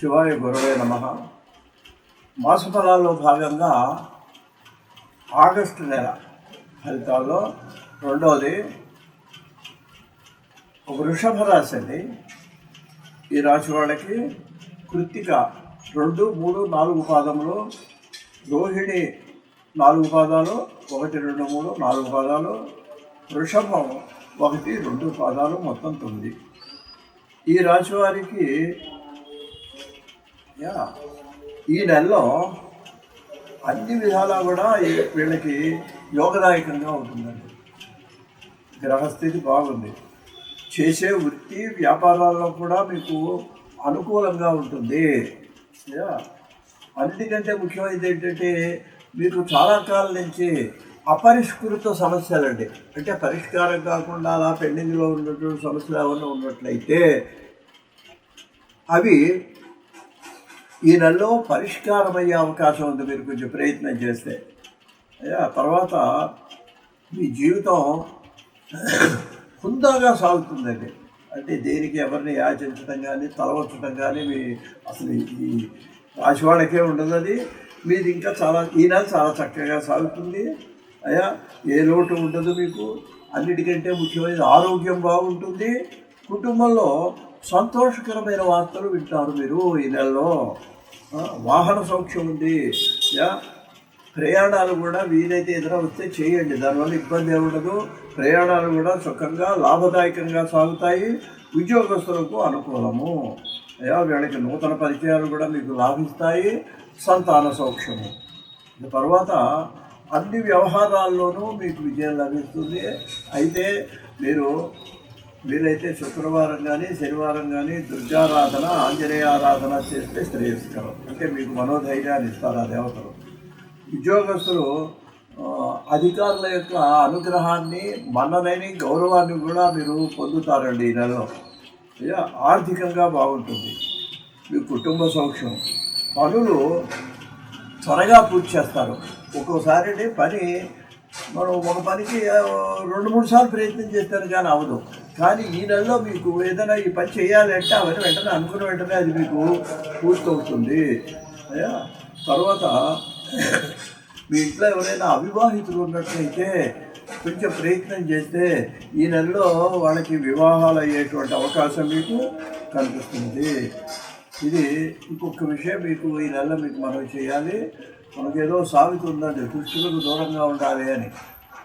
శివాయ గురవే నమ. మాసఫలాల్లో భాగంగా ఆగస్టు నెల ఫలితాల్లో రెండవది వృషభ రాశి అండి. ఈ రాశి వాళ్ళకి కృత్తిక రెండు మూడు నాలుగు పాదములు రోహిణి నాలుగు పాదాలు ఒకటి రెండు మూడు నాలుగు పాదాలు వృషభం ఒకటి రెండు పాదాలు మొత్తం తొమ్మిది. ఈ రాశి వారికి ఈ నెలలో అన్ని విధాలా కూడా ఈ- వీళ్ళకి యోగదాయకంగా ఉంటుందండి. గ్రహస్థితి బాగుంది. చేసే వృత్తి వ్యాపారాల్లో కూడా మీకు అనుకూలంగా ఉంటుంది. యా. అన్నిటికంటే ముఖ్యమైనది ఏంటంటే మీకు చాలా కాలం నుంచి అపరిష్కృత సమస్యలండి. అంటే పరిష్కారం కాకుండా అలా పెండింగ్లో ఉన్నటువంటి సమస్యలు ఏమైనా ఉన్నట్లయితే అవి ఈ నెలలో పరిష్కారమయ్యే అవకాశం ఉంది మీరు కొంచెం ప్రయత్నం చేస్తే. అయ్యా తర్వాత మీ జీవితం హుందాగా సాగుతుందండి. అంటే దేనికి ఎవరిని యాచించడం కానీ తలవచ్చడం కానీ మీ అసలు ఈ రాశి వాళ్ళకే ఉండదు అది. మీది ఇంకా చాలా ఈ నెల చాలా చక్కగా సాగుతుంది. అయ్యా ఏ లోటు ఉండదు మీకు. అన్నిటికంటే ముఖ్యమైనది ఆరోగ్యం బాగుంటుంది. కుటుంబంలో సంతోషకరమైన వార్తలు వింటారు మీరు ఈ నెలలో. వాహన సౌఖ్యం ఉంది. యా ప్రయాణాలు కూడా వీలైతే ఎదుర వస్తే చేయండి. దానివల్ల ఇబ్బంది ఉండదు. ప్రయాణాలు కూడా సుఖంగా లాభదాయకంగా సాగుతాయి. ఉద్యోగస్తులకు అనుకూలము. వీళ్ళకి నూతన పరిచయాలు కూడా మీకు లాభిస్తాయి. సంతాన సౌఖ్యము. తర్వాత అన్ని వ్యవహారాల్లోనూ మీకు విజయం లభిస్తుంది. అయితే మీరు వీలైతే శుక్రవారం కానీ శనివారం కానీ దుర్గారాధన ఆంజనేయ ఆరాధన చేస్తే శ్రేయస్కరం. అంటే మీకు మనోధైర్యాన్ని ఇస్తారు ఆ దేవతలు? ఉద్యోగస్తులు అధికారుల యొక్క అనుగ్రహాన్ని మన్ననైని గౌరవాన్ని కూడా మీరు పొందుతారండి ఈ నెలలో. ఇక ఆర్థికంగా బాగుంటుంది. మీ కుటుంబ సౌఖ్యం. పనులు త్వరగా పూర్తి చేస్తారు. ఒక్కోసారి పని మనం ఒక పనికి రెండు మూడు సార్లు ప్రయత్నం చేస్తారు కానీ అవ్వదు. కానీ ఈ నెలలో మీకు ఏదైనా ఈ పని చేయాలంటే అవన్నీ వెంటనే అనుకున్న వెంటనే అది మీకు పూర్తవుతుంది తర్వాత మీ ఇంట్లో ఎవరైనా అవివాహితులు ఉన్నట్లయితే కొంచెం ప్రయత్నం చేస్తే ఈ నెలలో వాళ్ళకి వివాహాలు అయ్యేటువంటి అవకాశం మీకు కనిపిస్తుంది. ఇది ఇంకొక విషయం మీకు ఈ నెల మీకు మనం చేయాలి. మనకేదో సాగుతుందండి ఉందండి దుష్టులకు దూరంగా ఉండాలి అని.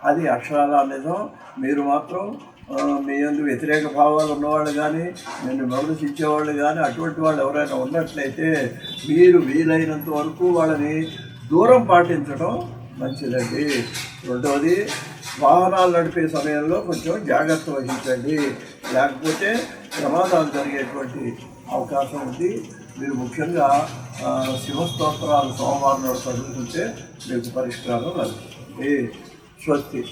అది అక్షరాల నిజం. మీరు మాత్రం మీ యందు వ్యతిరేక భావాలు ఉన్నవాళ్ళు కానీ నేను విమర్శించేవాళ్ళు కానీ అటువంటి వాళ్ళు ఎవరైనా ఉన్నట్లయితే మీరు వీలైనంత వరకు వాళ్ళని దూరం పాటించడం మంచిదండి. రెండవది వాహనాలు నడిపే సమయంలో కొంచెం జాగ్రత్త వహించండి. లేకపోతే ప్రమాదాలు జరిగేటువంటి అవకాశం ఉంది. మీరు ముఖ్యంగా శివస్తోత్రాలు సోమవారం చదువుతుంటే చదువుకుంటే మీకు పరిష్కారం లభిస్తుంది. స్వస్తి.